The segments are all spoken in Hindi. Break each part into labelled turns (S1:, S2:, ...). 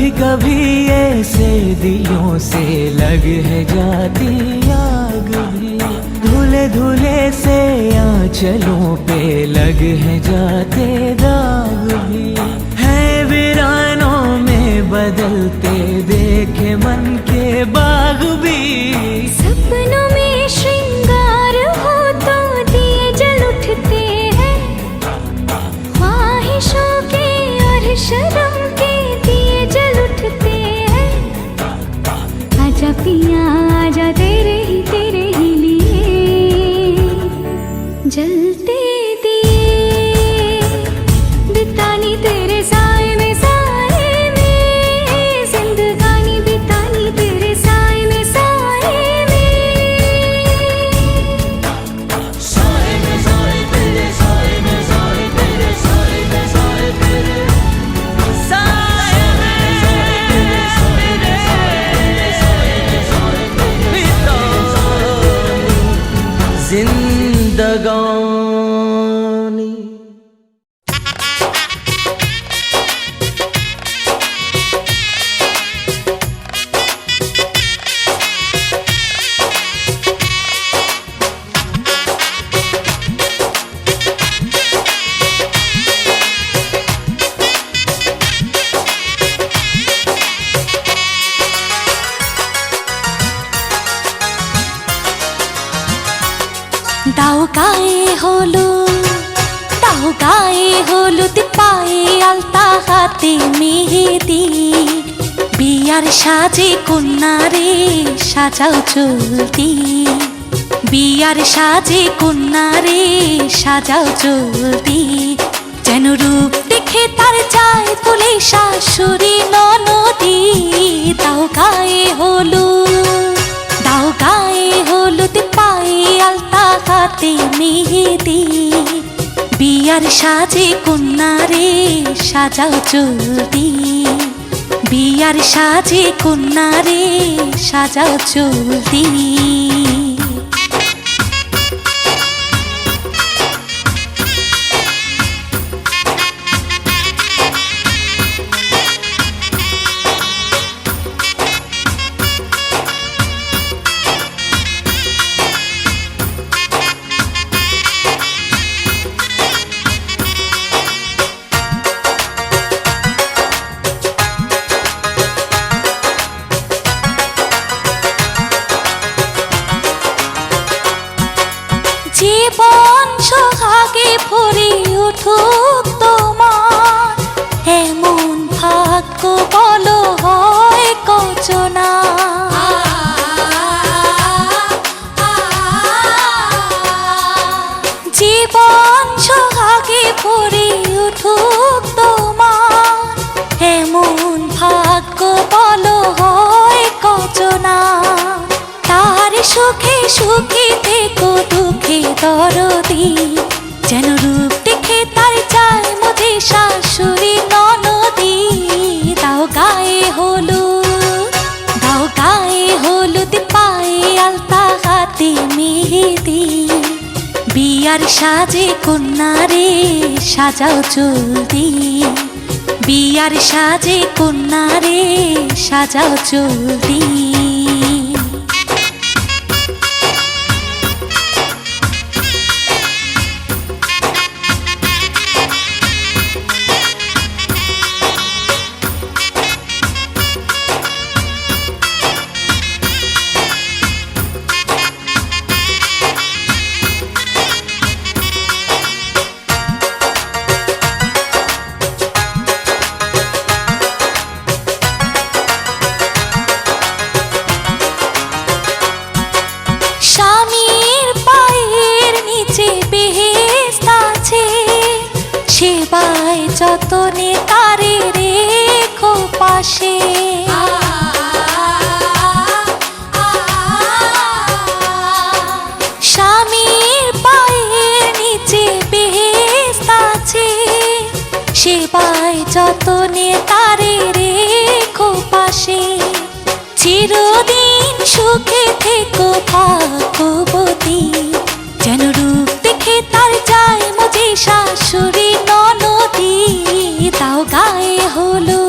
S1: कभी कभी ऐसे दिलों से लग है जाती आग भी। धुले धुले से आंचलों पे लग है जाते दाग भी। है वीरानों में बदलते देखे मन के बाग भी।
S2: হলুদ পায়ে আলতা হাতে মেহেদি। বিয়ার সাজে কন্যারে সাজাও চলতি। বিয়ার সাজে কন্যারে সাজাও চলতি। যেন রূপ দেখে তার চায় বলে শাশুড়ি ননদি। দাও গায়ে হলুদ, দাও গায়ে হলুদ পায়ে আলতা হাতে মেহেদি। বিয়ার সাজে কন্যারে সাজাও চলতি বিয়ার সাজে কন্যারে সাজাও চলতি সুখে থেকো, দুঃখে দরদি। যেন রূপ দেখে তার চায় মধ্যে শাশুড়ি ননদি। দাও গায়ে হলুদ, দাও গায়ে হলুদ, পায়ে আলতা হাতে মেহেদি। বিয়ার সাজে কন্যারে সাজাও চলতি বিয়ার সাজে কন্যারে সাজাও চলতি সুখে থেকো ভাগবতী যেন রূপ দেখে তার যায় মজে শাশুড়ি ননদী। তাও গায়ে হলো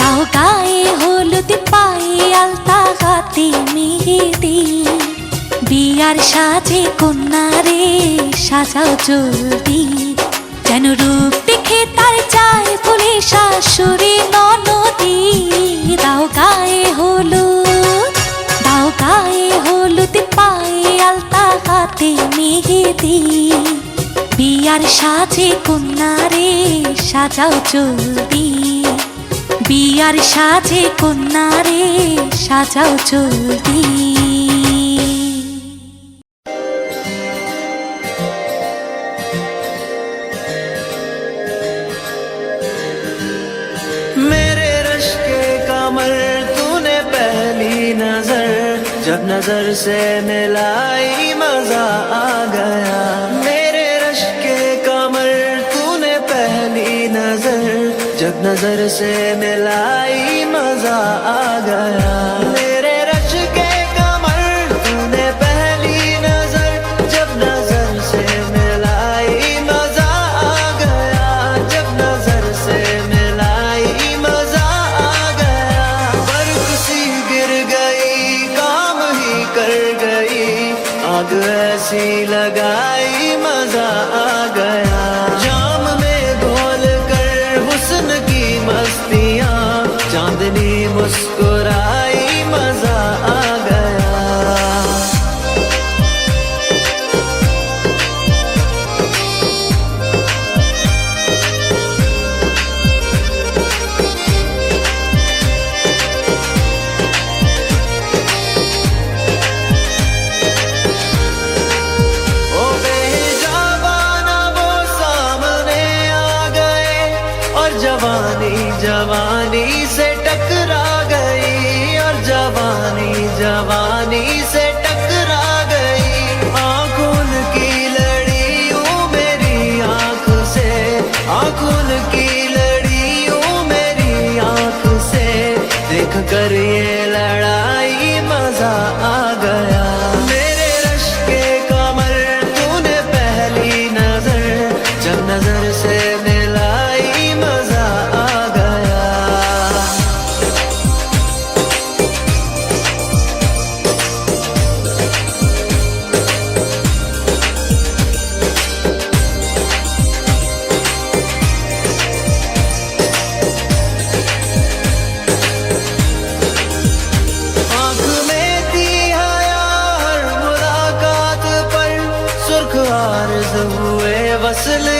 S2: তাও গায়ে হলুদ পায়ে আলতা হাতে মেহেদি। বিয়ার সাজে কন্যারে, সাজাও জলদি। যেন রূপ দেখে তার যায় বলে শাশুড়ি ননদী। তাও গায়ে গায়ে হলুদ পায়ে, আলতা হাতে মেহেদি। বিয়ার সাজে কন্যারে সাজাও জলদি বিয়ার সাজে কন্যারে সাজাও জলদি
S3: जब नज़र से मिलाई मज़ा आ गया। मेरे रश के कमर, तूने पहली नज़र। जब नज़र से मिलाई मज़ा आ गया। చేలగా फसले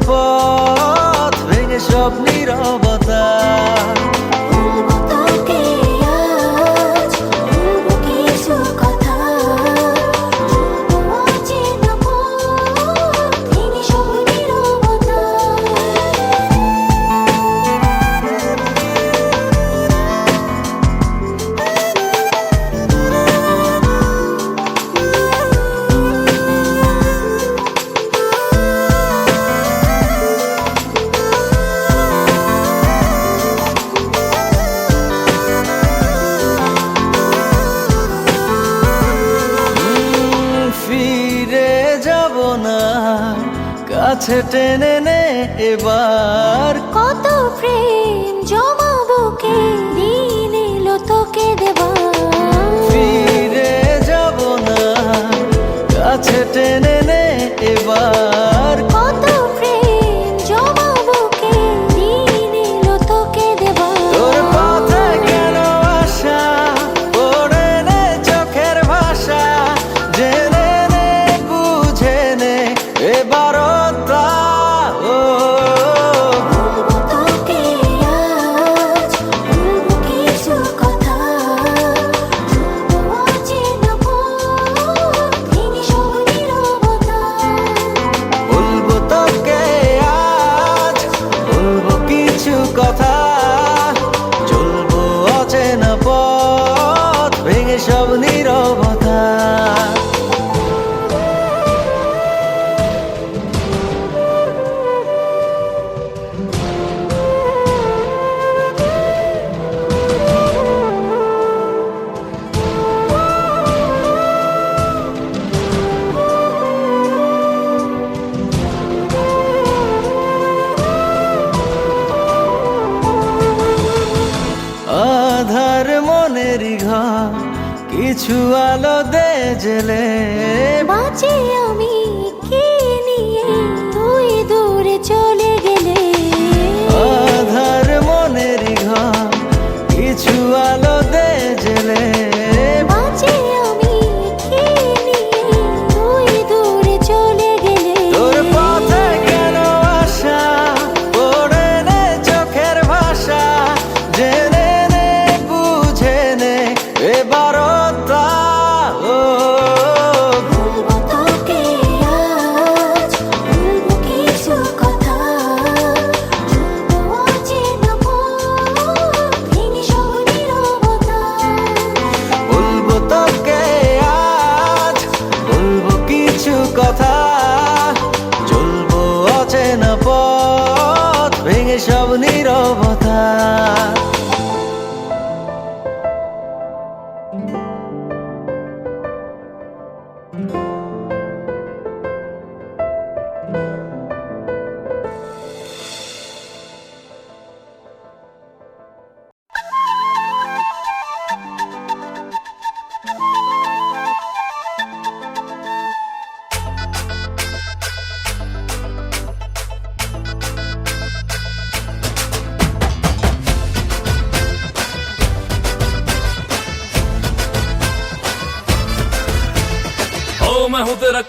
S3: অচেনা পথ ভেঙে সব নীরবতা
S2: কাছে
S3: টেনে নে এবার।
S2: কত প্রেম জমাবো কে
S3: কিছু আলো দে জেলে।
S2: বাঁচি আমি কি নিয়ে? তুই দূরে চলে গেলে।
S3: আধার মনের ঘর কিছু আলো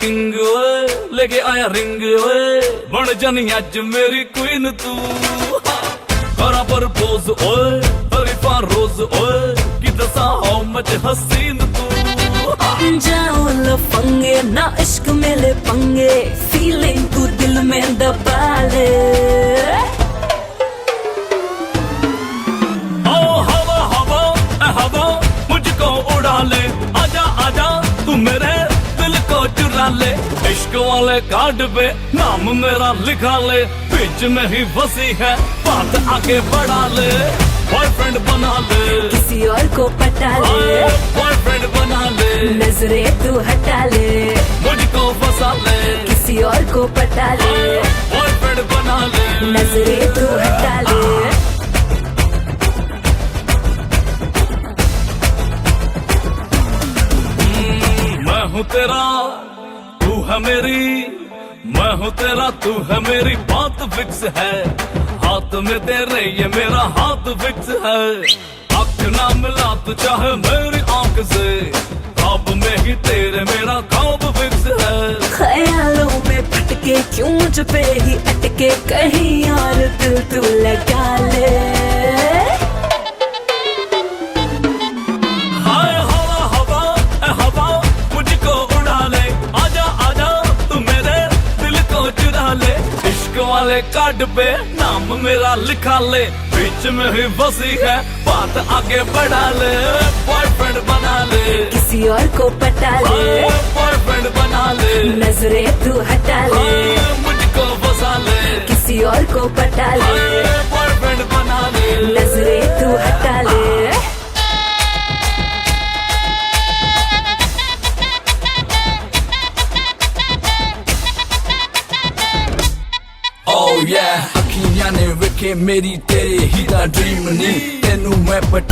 S4: किंग लेके आया रिंग ओए बन जानी अज मेरी क्वीन तू करा पर पोज ओए तरीफा रोज ओए कि दसा हाउ मच हसीन तू
S5: जाओ लफंगे ना इश्क में ले पंगे फीलिंग तू दिल में दबा ले
S4: उड़ा ले आजा आजा तू मेरे चुरा ले इश्क वाले कार्ड पे नाम मेरा लिखा ले। बीच में ही फंसी है बात आगे बढ़ा ले। बॉयफ्रेंड बना ले।
S5: किसी और को पटा ले।
S4: बॉयफ्रेंड बना ले।
S5: नजरे तू हटा ले।
S4: मुझको फंसा ले।
S5: किसी और को पटा ले।
S4: बॉयफ्रेंड बना ले।
S5: नजरे तू हटा ले।
S4: हूँ तेरा है मेरी। मैं हूँ तेरा, तू है मेरी। बात फिक्स है। हाथ में तेरे ये मेरा हाथ फिक्स है। आँख ना मिला तो चाहे मेरी आँख से। ख्वाब में ही तेरे, मेरा ख्वाब फिक्स है।
S5: ख्यालों में भटके क्यों मुझ पे ही अटके? कहीं और दिल तू लगा ले।
S4: वाले कार्ड पे नाम मेरा लिखा ले बीच में ही बसी है बात आगे बढ़ा ले बॉयफ्रेंड बना ले
S5: किसी और को पटा ले
S4: बॉयफ्रेंड बना ले
S5: नजरे तू हटा ले
S4: मुझको फंसा ले
S5: किसी और को पटा ले
S4: बॉयफ्रेंड बना ले
S5: नजरे तू हटा ले
S6: ਕੇ ਮੇਰੀ ਤੇਰੇ ਹੀ ਤਾਂ ਡ੍ਰੀਮ ਨਹੀਂ ਤੈਨੂੰ ਮੈਂ ਪਟ